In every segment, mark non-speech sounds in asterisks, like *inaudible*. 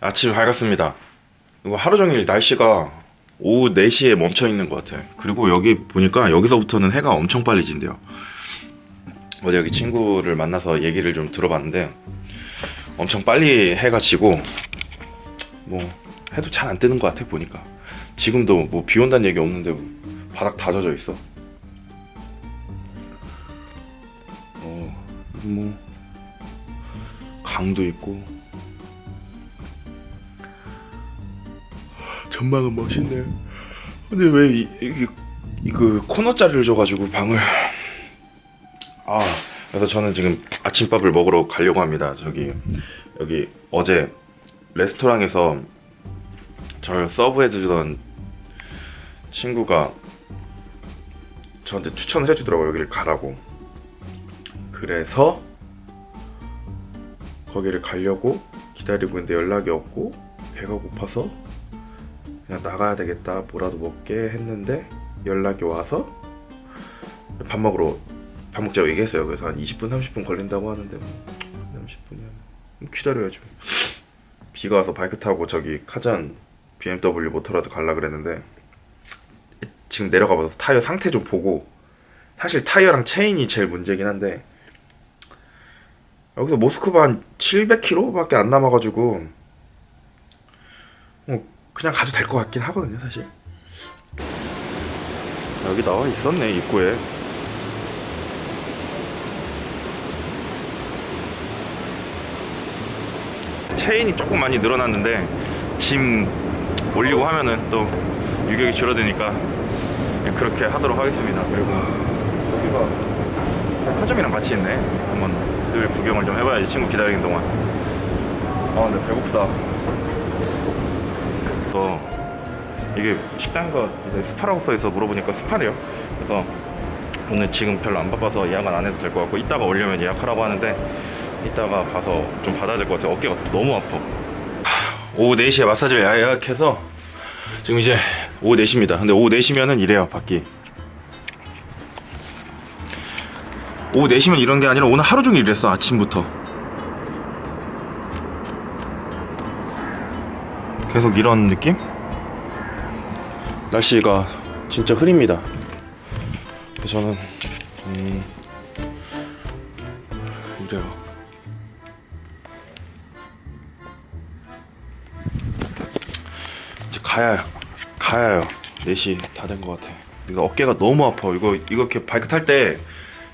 아침 밝았습니다. 이거 하루 종일 날씨가 오후 4시에 멈춰 있는 것 같아. 그리고 여기 보니까 여기서부터는 해가 엄청 빨리 진대요. 어제 여기 친구를 만나서 얘기를 좀 들어봤는데 엄청 빨리 해가 지고 뭐 해도 잘 안 뜨는 것 같아 보니까 지금도 뭐 비 온다는 얘기 없는데 바닥 다 젖어 있어. 어, 뭐 강도 있고 전망은 멋있네. 근데 왜 이, 이, 이, 그 코너 자리를 줘가지고 방을 아 그래서 저는 지금 아침밥을 먹으러 가려고 합니다. 저기 여기 어제 레스토랑에서 저를 서브해주던 친구가 저한테 추천을 해주더라고요. 여기를 가라고. 그래서 거기를 가려고 기다리고 있는데 연락이 없고 배가 고파서 그냥 나가야 되겠다 뭐라도 먹게 했는데 연락이 와서 밥 먹으러 밥 먹자고 얘기했어요. 그래서 한 20분 30분 걸린다고 하는데 뭐 30분이야. 기다려야죠. 비가 와서 바이크 타고 저기 카잔 BMW 모터라도 갈라 그랬는데 지금 내려가 봐서 타이어 상태 좀 보고 사실 타이어랑 체인이 제일 문제긴 한데 여기서 모스크바 한 700km밖에 안 남아가지고 뭐 그냥 가도 될 것 같긴 하거든요 사실. 여기 나와 있었네 입구에. 체인이 조금 많이 늘어났는데 짐 올리고 하면은 또 유격이 줄어드니까 그렇게 하도록 하겠습니다. 그리고. 여기가 백화점이랑 같이 있네. 한번 슬 구경을 좀 해봐야지 친구 기다리는 동안. 아 근데 배고프다 또 이게 이제 스파라고 써있어 물어보니까 스파래요. 그래서 오늘 지금 별로 안 바빠서 예약은 안 해도 될 것 같고 이따가 오려면 예약하라고 하는데 이따가 가서 좀 받아야 될 것 같아요. 어깨가 너무 아파. 하, 오후 4시에 마사지를 예약해서 지금 이제 오후 4시입니다. 근데 오후 4시면은 이래요 밖이. 오후 4시면 이런 게 아니라 오늘 하루 종일 이랬어 아침부터 계속 이런 느낌? 날씨가 진짜 흐립니다. 그래서 저는 음 이래요. 이제 가야 가야요. 4시 다 된 것 같아. 이거 어깨가 너무 아파. 이거 이거 이렇게 바이크 탈 때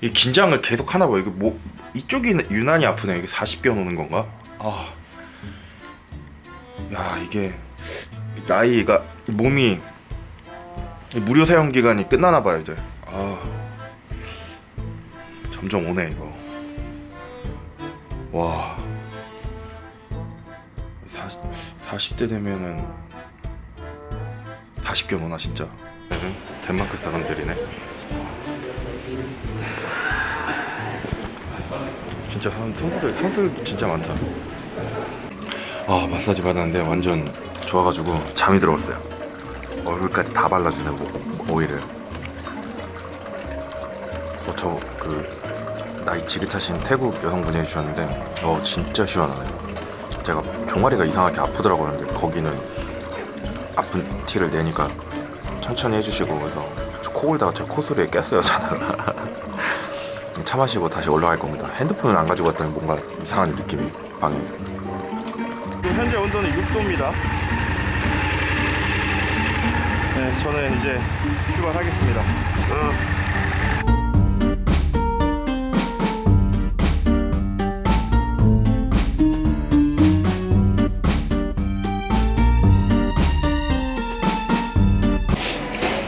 이 긴장을 계속 하나 봐 이거 뭐 이쪽이 유난히 아프네. 이게 40견 오는 건가? 아 야 이게 나이가 몸이 무료 사용 기간이 끝나나 봐요 이제. 아 점점 오네 이거. 와. 40, 40대 되면은 40견 오나 진짜. 덴마크 사람들이네. 진짜 사람 선수들 선수들 진짜 많다 아 마사지 받았는데 완전 좋아가지고 잠이 들어왔어요. 얼굴까지 다 발라주네 뭐, 오일을. 어, 저그 나이 지긋하신 태국 여성분이 해주셨는데 어 진짜 시원하네요. 제가 종아리가 이상하게 아프더라고요. 근데 거기는 아픈 티를 내니까 천천히 해주시고 그래서 저 코골다가 제 코소리에 깼어요 자다가 차 마시고 다시 올라갈 겁니다. 핸드폰을 안 가지고 왔더니 뭔가 이상한 느낌이 방에 현재 온도는 6도입니다. 네, 저는 이제 출발하겠습니다.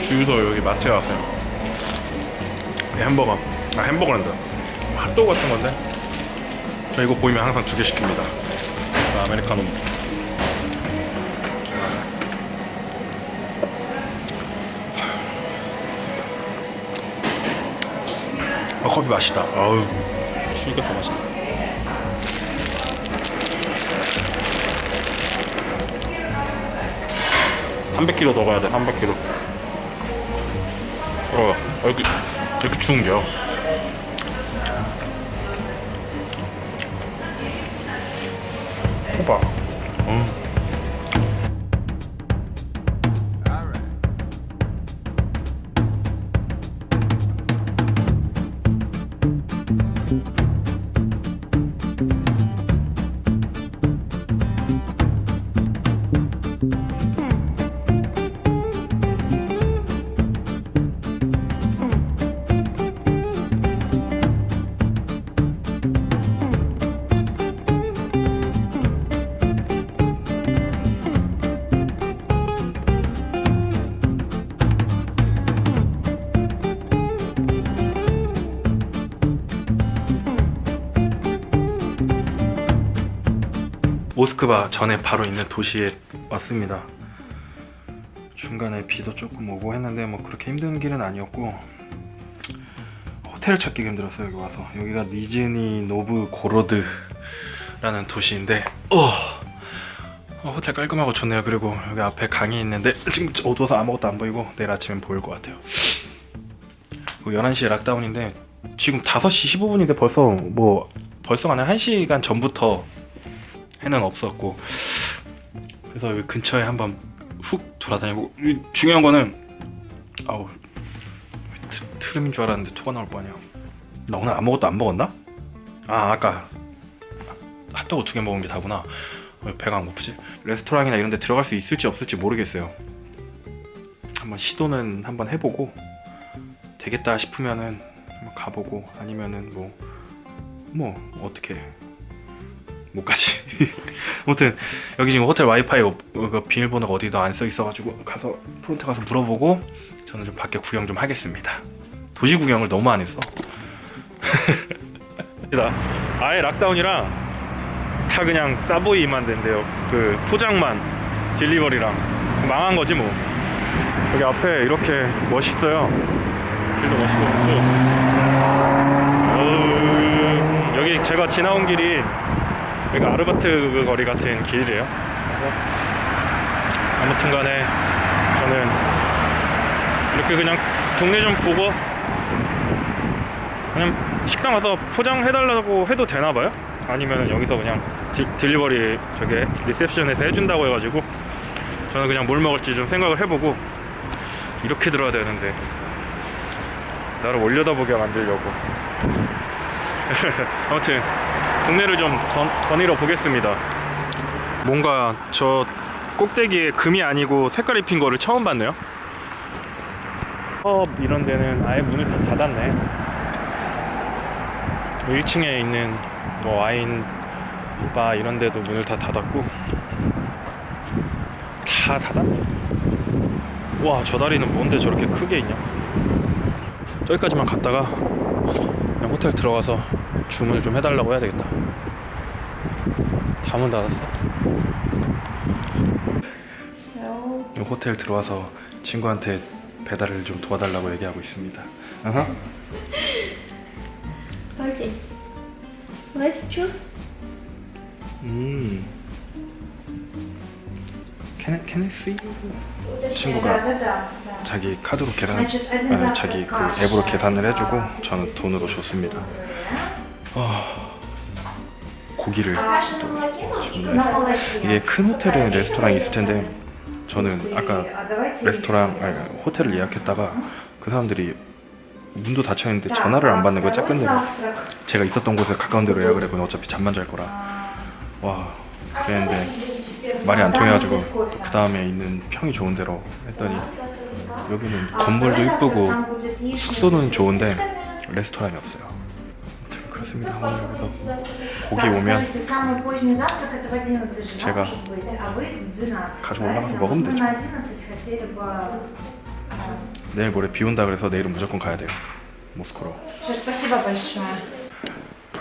주유소 여기 마트에 왔어요. 이 햄버거. 아 햄버거란다. 핫도그 같은 건데. 저 이거 보이면 항상 두 개 시킵니다. 그 아메리카노. 어, 커피 맛있다. 아우. 더 맛있네. (300kg) 더 가야 돼 (300kg) 어, 여기 이렇게 추운 게요. 호박. 모스크바 전에 바로 있는 도시에 왔습니다. 중간에 비도 조금 오고 했는데 뭐 그렇게 힘든 길은 아니었고 호텔을 찾기가 힘들었어요 여기 와서. 여기가 니즈니 노브 고로드라는 도시인데 어, 어, 호텔 깔끔하고 좋네요. 그리고 여기 앞에 강이 있는데 지금 어두워서 아무것도 안 보이고 내일 아침엔 보일 것 같아요. 그리고 11시에 락다운인데 지금 5시 15분인데 벌써 뭐 벌써가 아니라 1시간 전부터 해는 없었고 그래서 여기 근처에 한번 훅 돌아다니고 이 중요한 거는 아우 트, 트름인 줄 알았는데 토가 나올 뻔이야 나 오늘 아무것도 안 먹었나? 아 아까 핫도그 두 개 먹은 게 다구나 왜 배가 안 고프지? 레스토랑이나 이런 데 들어갈 수 있을지 없을지 모르겠어요 한번 시도는 한번 해보고 되겠다 싶으면은 한번 가보고 아니면은 뭐뭐 어떻게 못 가지. *laughs* 아무튼 여기 지금 호텔 와이파이 어- 그 비밀번호가 어디도 안써 있어가지고 가서 프론트 가서 물어보고 저는 좀 밖에 구경 좀 하겠습니다. 도시 구경을 너무 안 했어. *laughs* 아예 락다운이랑 다 그냥 사보이만 된대요. 그 포장만 딜리버리랑 망한 거지 뭐. 여기 앞에 이렇게 멋있어요. 길도 멋있고. 어우, 여기 제가 지나온 길이 여기 아르바트 그 거리 같은 길이래요. 아무튼 간에 저는 이렇게 그냥 동네 좀 보고 그냥 식당 가서 포장해달라고 해도 되나 봐요? 아니면 여기서 그냥 디, 딜리버리 저게 리셉션에서 해준다고 해가지고 저는 그냥 뭘 먹을지 좀 생각을 해보고 이렇게 들어야 되는데 나를 올려다보게 만들려고 *laughs* 아무튼 동네를 좀 건, 거닐어 보겠습니다. 뭔가 저 꼭대기에 금이 아니고 색깔 입힌 거를 처음 봤네요. 업 이런 데는 아예 문을 다 닫았네. 1층에 있는 뭐 와인 바 이런 데도 문을 다 닫았고. 다 닫았네? 와 저 다리는 뭔데 저렇게 크게 있냐? 저기까지만 갔다가 그냥 호텔 들어가서 주문을 좀 해달라고 해야 되겠다. 다문 닫았어. 이 호텔 들어와서 친구한테 배달을 좀 도와달라고 얘기하고 있습니다. 아하. Okay. Let's choose. 음. Can I, can I see you? 친구가 자기 카드로 계산, 아니, 자기 그 앱으로 계산을 해주고 저는 돈으로 줬습니다. 아, 고기를 이게 큰 호텔에 레스토랑이 있을 텐데 저는 아까 레스토랑 아니 호텔을 예약했다가 그 사람들이 문도 닫혀 있는데 전화를 안 받는 거야 짝끝내고 제가 있었던 곳에 가까운 데로 예약을 했거든 어차피 잠만 잘 거라. 와 그랬는데 말이 안 통해가지고 그 다음에 있는 평이 좋은 데로 했더니 여기는 건물도 이쁘고 숙소는 좋은데 레스토랑이 없어요 그렇습니다. 그래서 거기 오면 제가 가지고 올라가서 먹으면 되죠. 내일 모레 비 온다 그래서 내일은 무조건 가야 돼요. 모스크로.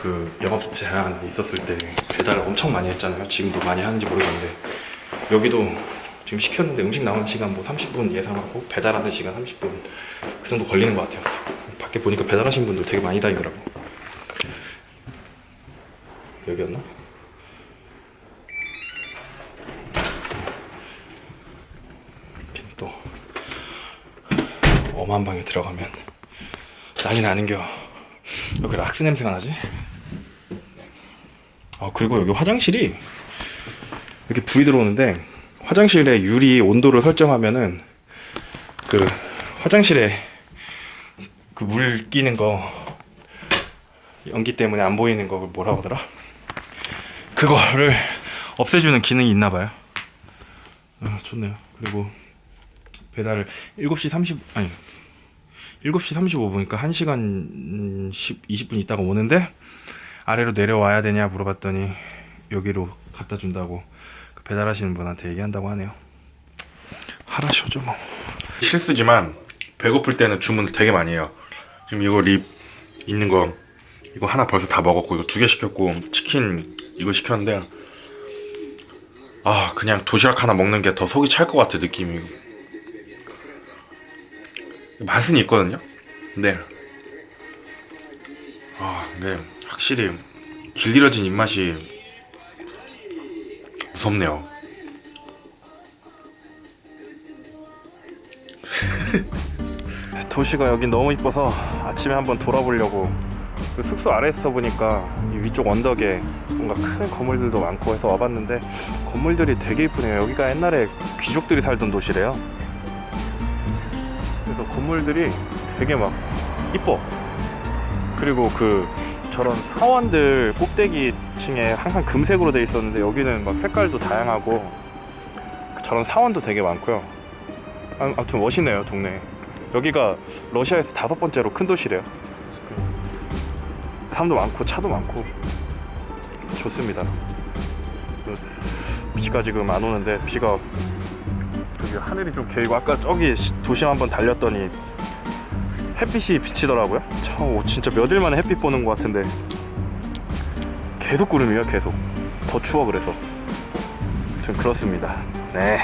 그 영업 제한 있었을 때 배달 엄청 많이 했잖아요. 지금도 많이 하는지 모르겠는데 여기도 지금 시켰는데 음식 나오는 시간 뭐 30분 예상하고 배달하는 시간 30분 그 정도 걸리는 것 같아요. 밖에 보니까 배달하신 분들 되게 많이 다니더라고. 여기였나? 또 엄한 방에 들어가면 난리 나는겨. 여기 락스 냄새가 나지? 아 그리고 여기 화장실이 이렇게 불이 들어오는데 화장실에 유리 온도를 설정하면은 그 화장실에 그 물 끼는 거 연기 때문에 안 보이는 거 뭐라고 하더라? 그거를 없애주는 기능이 있나 봐요. 아 좋네요. 그리고 배달을 7시 30 아니 7시 35분이니까 1시간 10, 20분 있다가 오는데 아래로 내려와야 되냐 물어봤더니 여기로 갖다 준다고 그 배달하시는 분한테 얘기한다고 하네요. 하라쇼죠 뭐. 실수지만 배고플 때는 주문을 되게 많이 해요. 지금 이거 립 있는 거 이거 하나 벌써 다 먹었고 이거 두 개 시켰고 치킨 이거 시켰는데 아 그냥 도시락 하나 먹는 게 더 속이 찰 것 같아 느낌이. 맛은 있거든요? 근데 아 근데 확실히 길들여진 입맛이 무섭네요. *laughs* 도시가 여기 너무 이뻐서 아침에 한번 돌아보려고 그 숙소 아래에서 보니까 이 위쪽 언덕에 뭔가 큰 건물들도 많고 해서 와봤는데 건물들이 되게 이쁘네요. 여기가 옛날에 귀족들이 살던 도시래요. 그래서 건물들이 되게 막 이뻐. 그리고 그 저런 사원들 꼭대기 층에 항상 금색으로 돼 있었는데 여기는 막 색깔도 다양하고 저런 사원도 되게 많고요. 아, 아무튼 멋있네요 동네. 여기가 러시아에서 다섯 번째로 큰 도시래요. 사람도 많고 차도 많고 좋습니다. 그 비가 지금 안 오는데 비가 저기 하늘이 좀 개이고 아까 저기 시- 도심 한번 달렸더니 햇빛이 비치더라고요. 참 오, 진짜 몇 일 만에 햇빛 보는 것 같은데 계속 구름이에요. 계속 더 추워 그래서 좀 그렇습니다. 네.